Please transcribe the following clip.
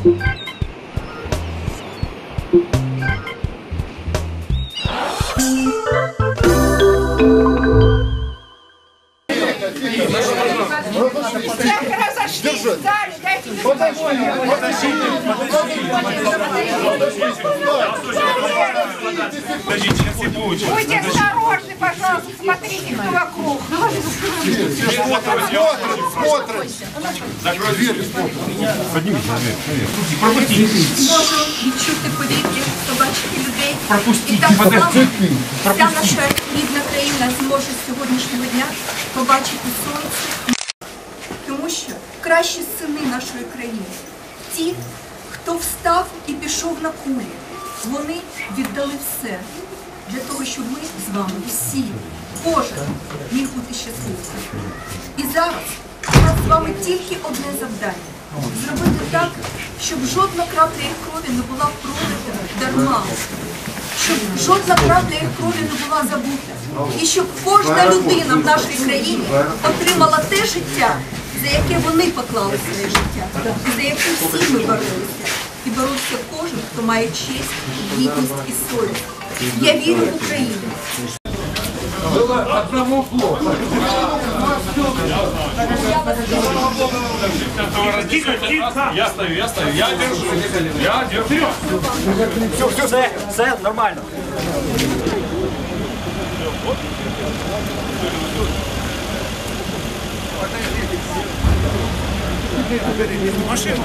Всех подождите, подождите. зале, дайте мне Подождите, сейчас все будут. Будьте осторожны, пожалуйста, смотрите, кто вокруг. можу відчути повітря, побачити людей. І так само вся наша рідна країна зможе з сьогоднішнього дня побачити сонце. Тому що кращі сини нашої країни, ті, хто встав і пішов на кулі, Вони віддали все для того, щоб ми з вами всі, кожен міг бути щасливим. І зараз у нас з вами тільки одне завдання зробити так, щоб жодна крапля їх крові не була пролита дарма, щоб жодна крапля їх крові не була забута, і щоб кожна людина в нашій країні отримала те життя, за яке вони поклали своє життя, і за яке всі ми боролися. І боровся хто має честь, гідність і совість. Я вірю в Україну. Тихо, тихо. Я стою, я стою, я держу. Я держу. Все, все нормально. Машину.